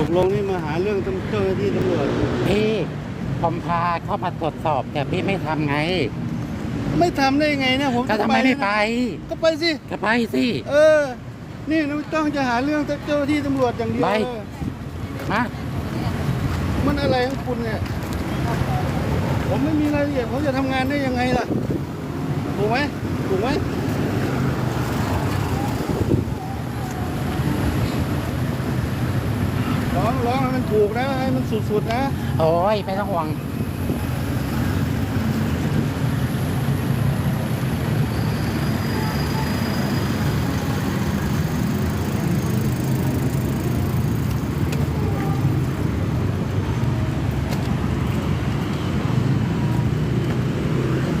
ตกลงนี่มาหาเรื่องตำเจ้าหน้าที่ตำรวจพี่ผมพาเข้ามาตรวจสอบแต่พี่ไม่ทำไง ไม่ทำได้ยังไงเนี่ยผมก็ทำไมไม่ไป ก็ไปสิ ก็ไปสิ เออ นี่น้องต้องจะหาเรื่องเจ้าหน้าที่ตำรวจอย่างเดียวไปเลยมามันอะไรของคุณเนี่ย ผมไม่มีรายละเอียดผมจะทำงานได้ยังไงล่ะ ถูกไหมถูกไหม ร้องร้องให้มันถูกนะให้มันสุดๆนะโอ้ยไม่ต้องห่วง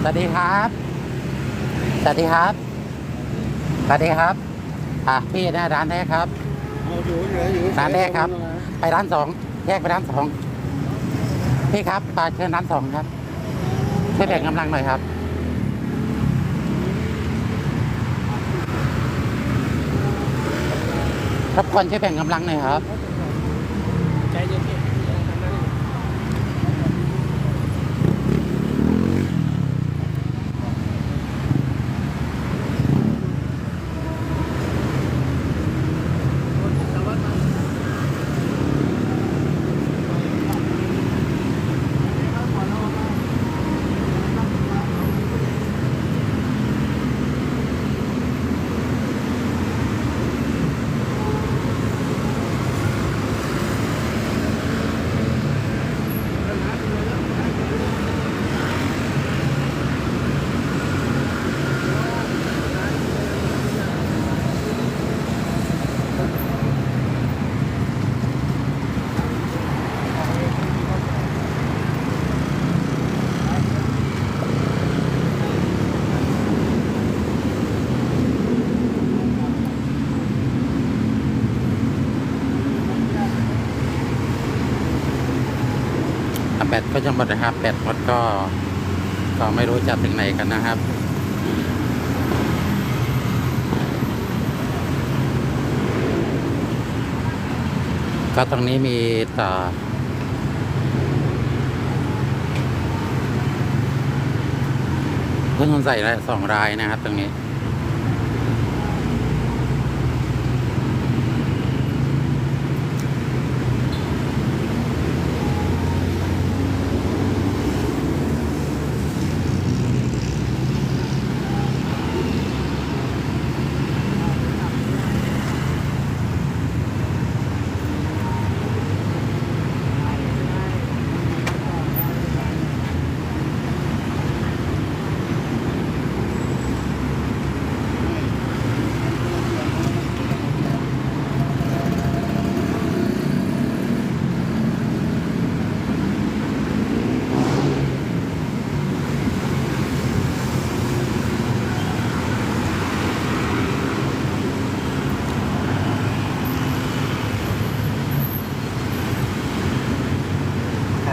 สวัสดีครับ สวัสดีครับ สวัสดีครับ อะพี่หน้าร้านแรกครับ เอาอยู่เหลืออยู่ร้านแรกครับ ไปร้านสองแยกไปร้านสองพี่ครับปาเชิญร้านสองครับช่วยแบ่งกำลังหน่อยครับรับคนช่วยแบ่งกำลังหน่อยครับ แบตก็จะหมดนะครับแบตหมดก็ ก็ไม่รู้จะถึงไหนกันนะครับก็ตรงนี้มีต่อผู้สงสัยละสองรายนะครับตรงนี้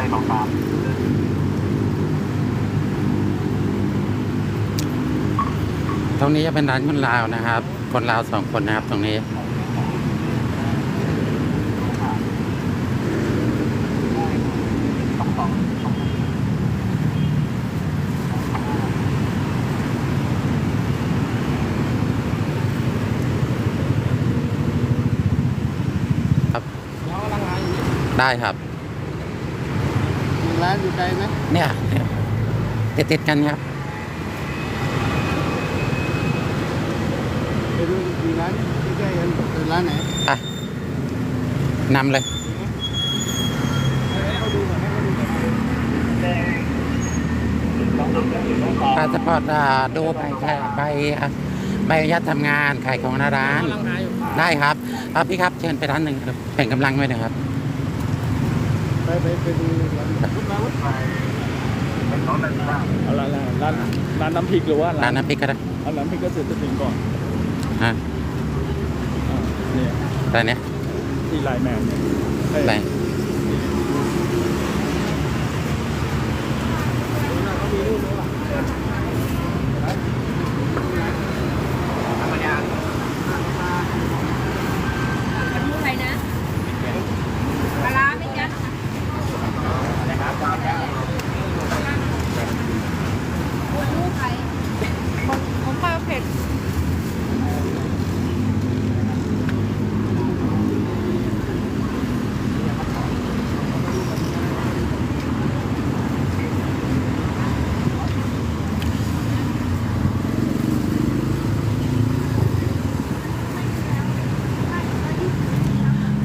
ใช่ของตามตรงนี้จะเป็นร้านคนลาวนะครับ คนลาวสองคนนะครับตรงนี้ครับได้ครับ ร้านอยู่ไกลไหมเนี่ยติดติดๆกันครับไปดูมีร้านใกล้ๆกันเป็นร้านไหนอะนำเลยให้เขาดูก่อนให้เขาดูก่อนพาสปอร์ตอ่าดูใบแค่ใบอะใบอนุญาตทำงานขายของหน้าร้าน ได้ครับครับพี่ครับเชิญไปร้านหนึ่งครับแบ่งกำลังไว้หนะครับ ไปไปไปดูร้านเอางเอาร้านร้านร้านน้ำพริกหรือว่าร้านน้ำพริกก็ได้เอาน้ำพริกก็เสร็จจะถึงก่อนฮะอ่าเนี่ยอะไรเนี่ยที่ไลน์แมนเนี่ยไรอายุใครน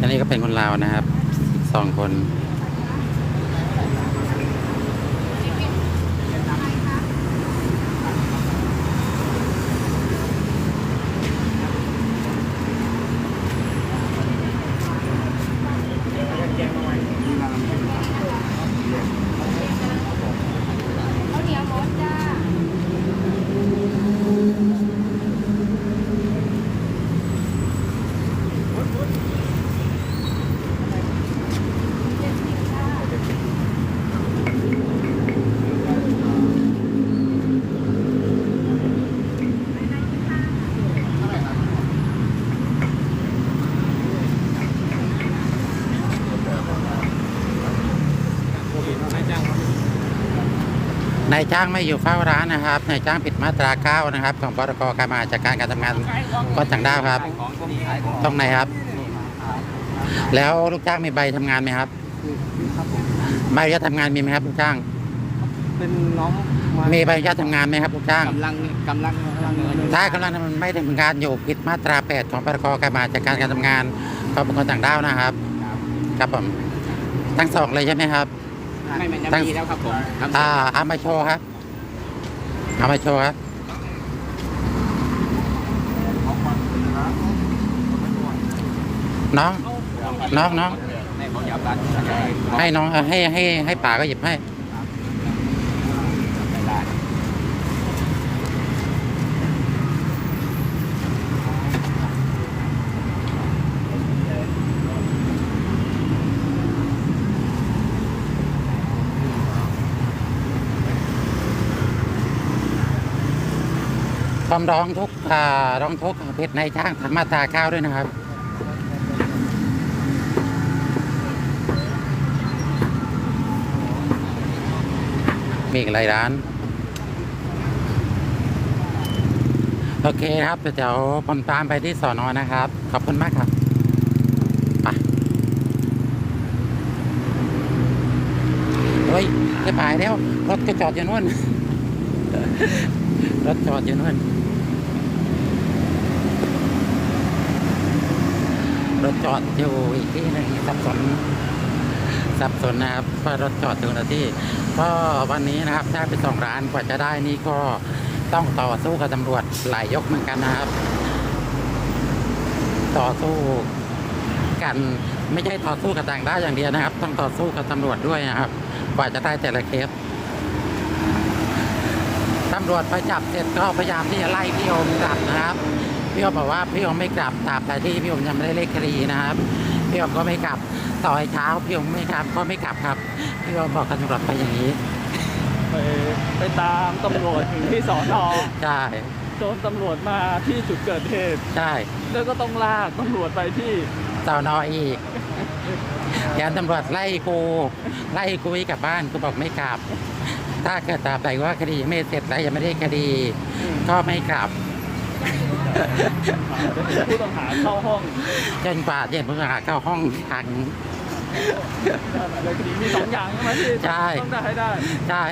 อันนี้ก็เป็นคนลาวนะครับสองคน นายจ้างไม่อยู่เฝ้าร้านนะครับนายจ้างผิดมาตราเก้านะครับ ของพรกการมาจากการการทำงานคนต่างด้าวครับ ตรงไหนครับ แล้วลูกจ้างมีใบทำงานไหมครับใบอนุญาตทำงานมีไหมครับลูกจ้าง เป็นน้องมามีใบอนุญาตทำงานไหมครับลูกจ้างกำลังกำลังกำลังถ้ากำลังไม่ได้ทำงานอยู่ผิดมาตรา 8 ของพรกการมาจากการการทำงานของบุคคลต่างด้าวนะครับ ครับผมทั้งสองเลยใช่ไหมครับ ไม่มันจะตั้งมีแล้วครับผมทำอ่าเอามาโชว์ครับเอามาโชว์ครับน้องน้องน้องในของยาบัตรให้น้องเอ่อให้ให้ให้ป่าก็หยิบให้ ผมร้องทุกข์ร้องทุกข์เพชรในจ้างทำมาตราเก้าวด้วยนะครับมีอีกหลายร้าน โอเคครับเดี๋ยวผมตามไปที่สอนอนะครับ ขอบคุณมากครับไปเฮ้ยจะไปแล้ว รถก็จอดอยู่นู่น รถจอดอยู่นู่น รถจอดอยู่อีกที่หนึ่งสับสนสับสนนะครับว่ารถจอดอยู่นะที่ก็วันนี้นะครับได้ไปสองร้านกว่าจะได้นี่ก็ต้องต่อสู้กับตำรวจหลายยกเหมือนกันนะครับ ต่อสู้กันไม่ใช่ต่อสู้กับต่างด้าวอย่างเดียวนะครับ ต้องต่อสู้กับตำรวจด้วยนะครับ กว่าจะได้แต่ละเคสตำรวจไปจับเสร็จก็พยายามที่จะไล่พี่โอมกลับนะครับ พี่โอมบอกว่าพี่โอมไม่กลับตราบใดที่พี่โอมยังไม่ได้เลขคดีนะครับ พี่โอมก็ไม่กลับต่อให้เช้าพี่โอมไม่กลับก็ไม่กลับครับ พี่โอมบอกกับตำรวจไปอย่างนี้ ไปไปตามตำรวจถึงที่สอนอใช่โดนตำรวจมาที่จุดเกิดเหตุใช่แล้วก็ต้องลากตำรวจไปที่สอนออีกยานตำรวจไล่กูไล่กูให้กลับบ้านกูบอกไม่กลับ ถ้าเกิดตราบใดว่าคดียังไม่เสร็จและยังไม่ได้คดี ก็ไม่กลับ ผู้ต้องหาเข้าห้องจนกว่าเย็นผู้ต้องหาเข้าห้องขังในคดีมีสองอย่างใช่ไหมที่ใช่ต้องได้ให้ได้ใช่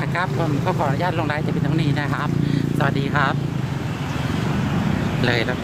นะครับผมก็ขออนุญาตลงไลน์จะเป็นตรงนี้นะครับ สวัสดีครับ เลยแล้ว